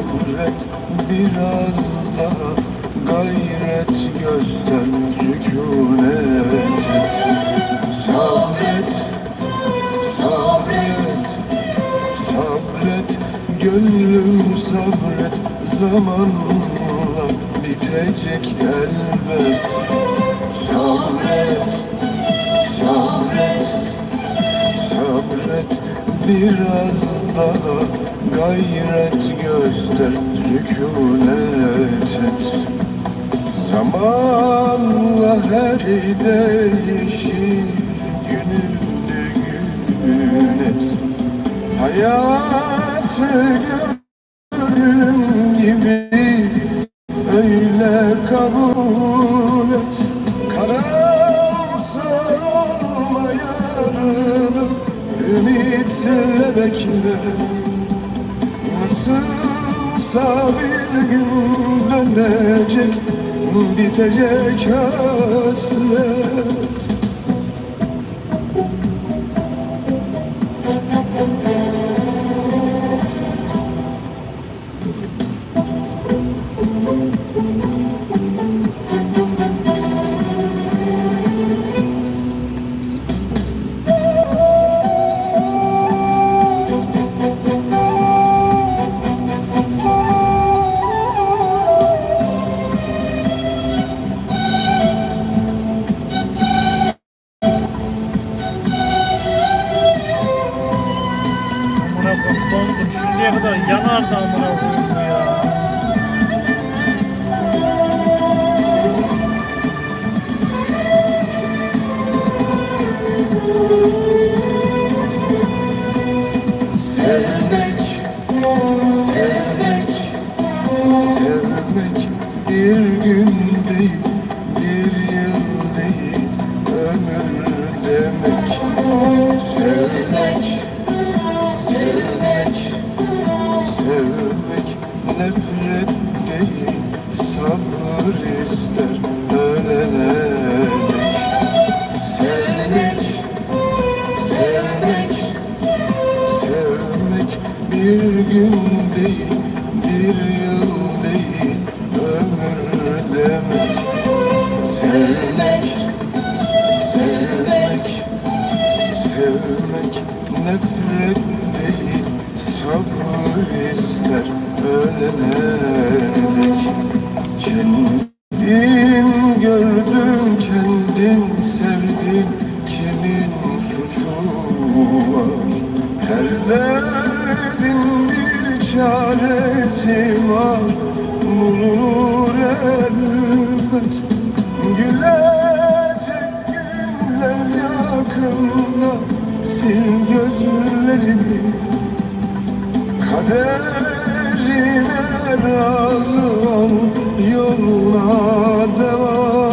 Sabret biraz daha gayret göster sükunet et. Sabret, sabret, Sabret gönlüm sabret zamanla bitecek elbet. Sabret, sabret, Sabret biraz daha gayret göster sükunet et. Zamanla her değişir gününü gün et. Hayatı gördüğün gibi öyle kabul ümitle bekle. Nasılsa bir gün dönecek bitecek hasret ömür demek Sevmek, sevmek, sevmek. Nefret değil, sabır ister ölene dek. Sevmek, sevmek, sevmek. Bir gün değil, bir ister ölene dek. Kendin gördün, kendin sevdin, kimin suçu var? Her derdin bir çaresi var, bulunur elbet. Gülecek günler yakında, sil gözlerini. Kaderine razı ol yoluna devam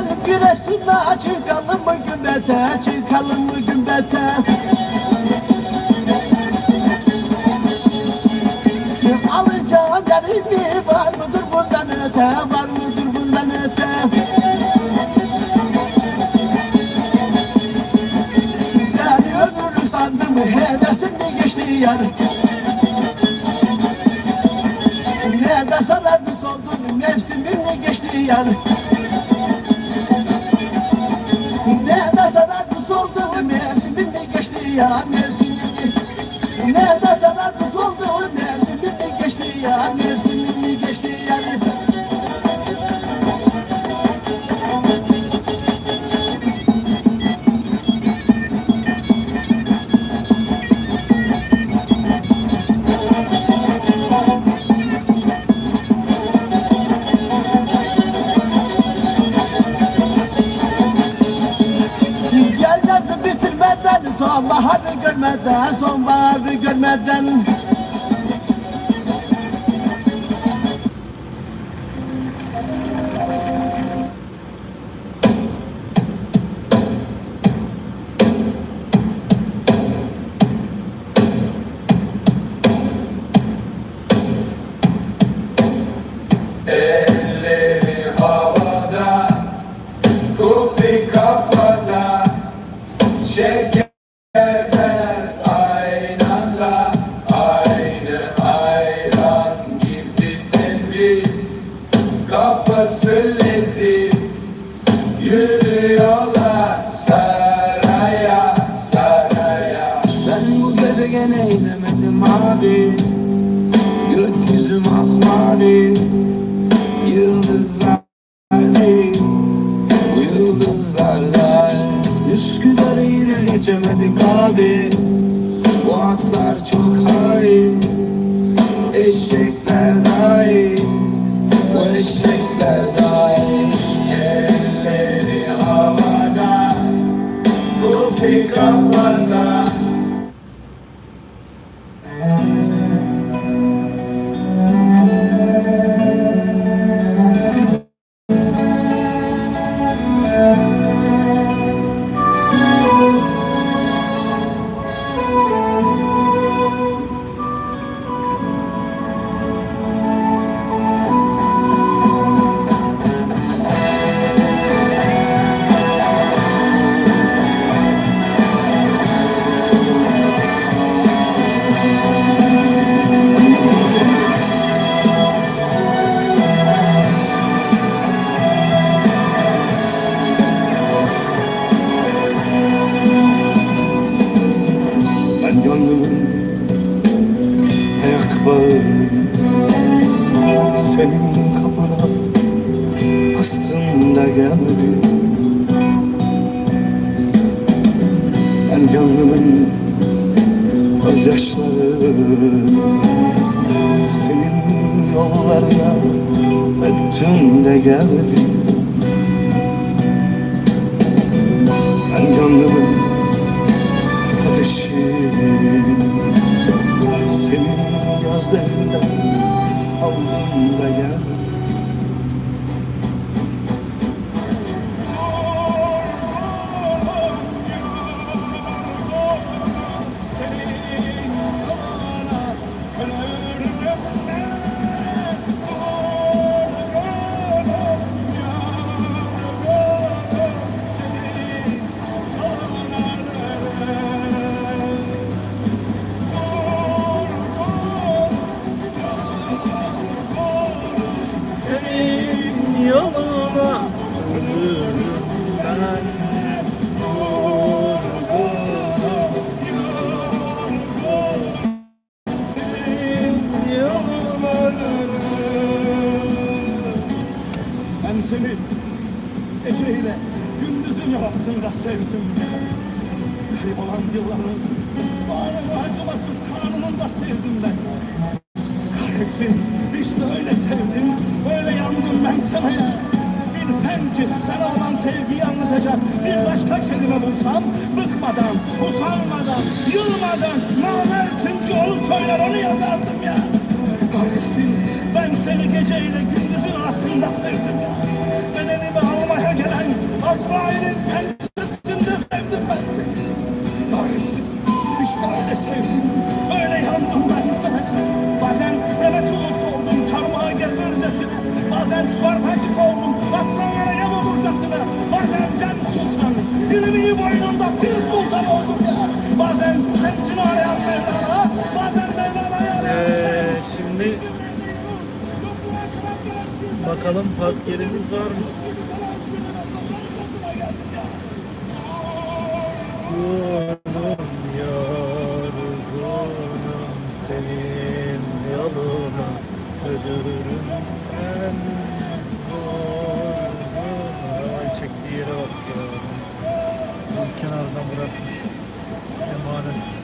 Gidelim güreşine çıkalım mı gümbete Çıkalım mı gümbete Alacağım yerimi var mıdır bundan öte? Var mıdır bundan öte? Seni ömürlü sandım hevesim mi geçti yar? Nerede sarardı soldu mevsimin mi geçti yar Canada'dan çok hay Eşekler dahi Bu eşekler ben geceyle gündüzün arasında sevdim Bedenimi almaya gelen Azrail'in pençesinde bakalım park var mı? Yorgunum yorgunum senin yoluna ölürüm ben. Ay çektiği yere bak ya. Tam kenardan bırakmış. Emanet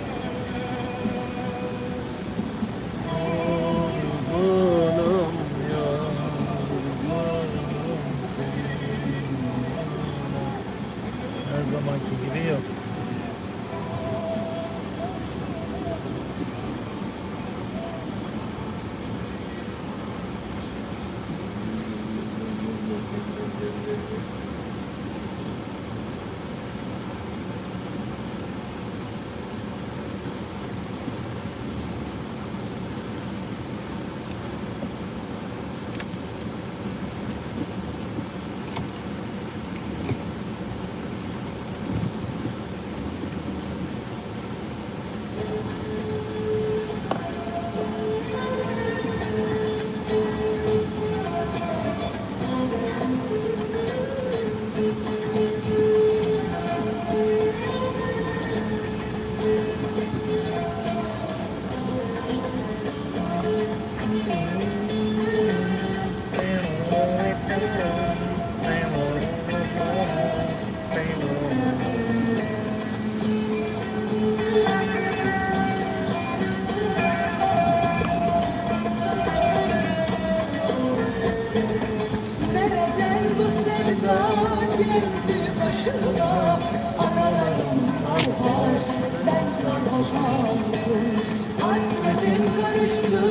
geldi başıma Analarım sarhoş, ben sarhoş oldum Hasretim karıştı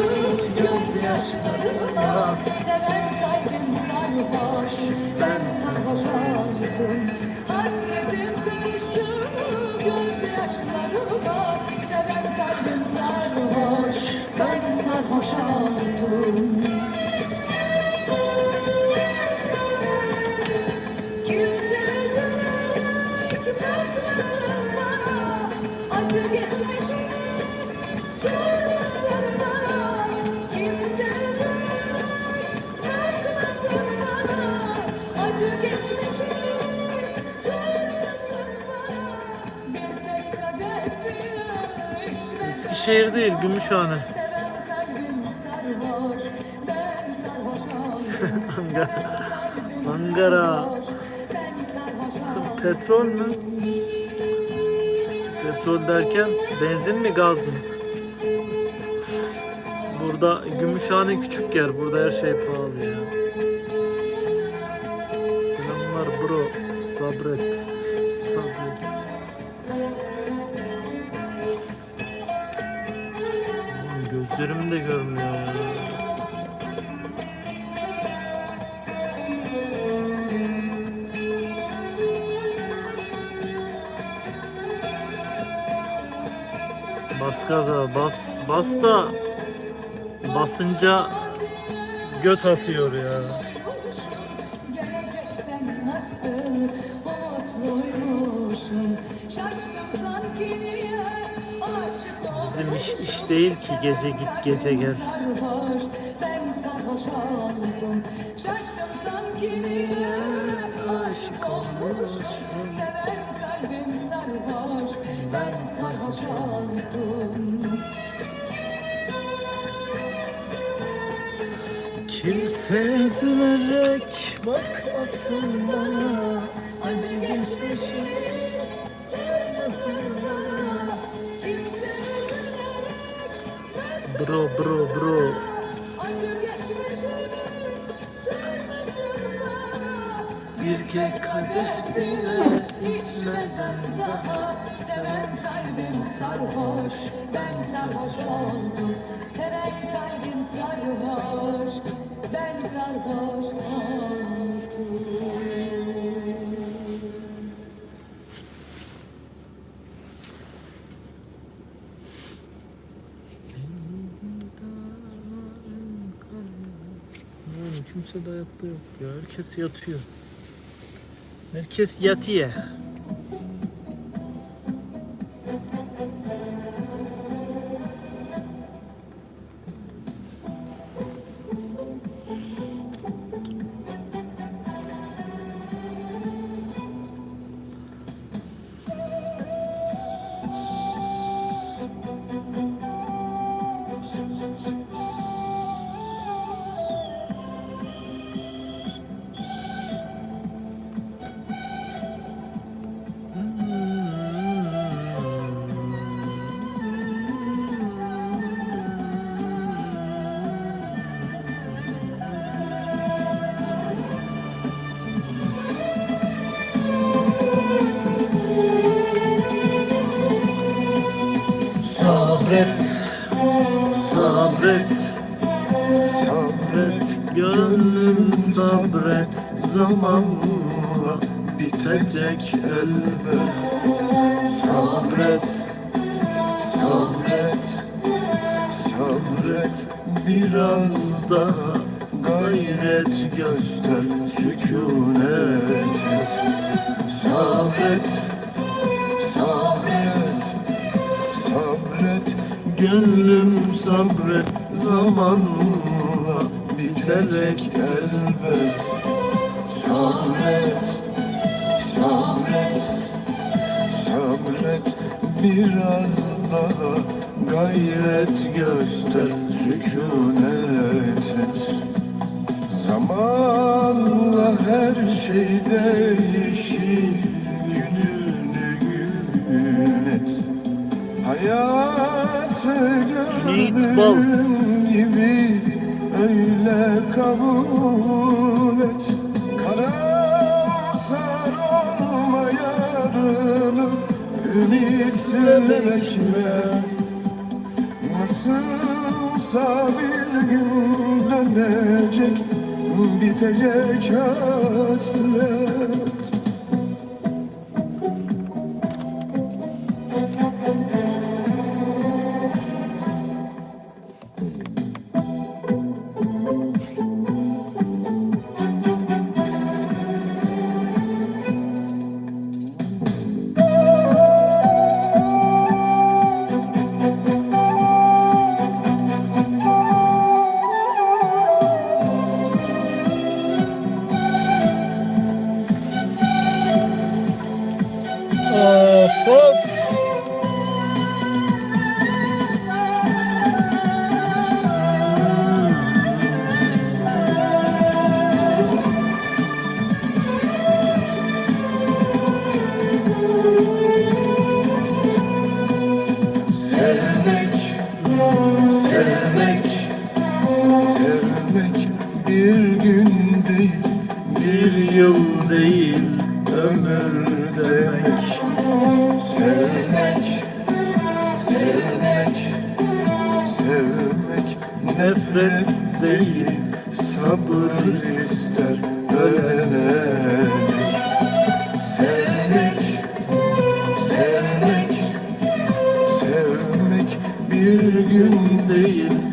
gözyaşlarıma Seven kalbim sarhoş, ben sarhoş oldum Hasretim karıştı gözyaşlarıma Seven kalbim sarhoş, ben sarhoş oldum Eskişehir değil, Gümüşhane. Ankara. oldum. Petrol mü? Petrol derken benzin mi gaz mı? Burada Gümüşhane küçük yer. Burada her şey pahalı ya. Selamlar bro. Sabret. Oğlum gözlerim de görmüyor ya. Bas gaza bas bas da basınca göt atıyor ya. Değil ki gece git gece gel. Ben sarhoş oldum Şaşkın sanki niye aşık olmuşum Seven kalbim sarhoş, ben sarhoş Kimse üzülerek bakmasın bana. Acı geçmişim Bro bro bro. Bir kere kadeh bile İçmeden daha seven kalbim sarhoş. Ben sarhoş oldum. Seven kalbim sarhoş. Ben sarhoş kimse de ayakta yok ya. Herkes yatıyor. Herkes yatıyor. Zamanla bitecek elbet. Sabret, sabret, sabret. Biraz daha gayret göster Sükunet et. Sabret, sabret Sabret. Gönlüm sabret zamanla biterek elbet Sabret, sabret, sabret. Biraz daha gayret göster sükunet et. Zamanla her şey değişir gününü gün et. Hayatı gördüğün gibi öyle kabul et yarını ümitleşme Nasılsa bir gün dönecek bitecek hasret Sevmek bir gün değil, bir yıl değil, ömür demek. Sevmek, sevmek, sevmek nefret değil, sabır ister ölene. Sevmek, sevmek, sevmek bir gün değil,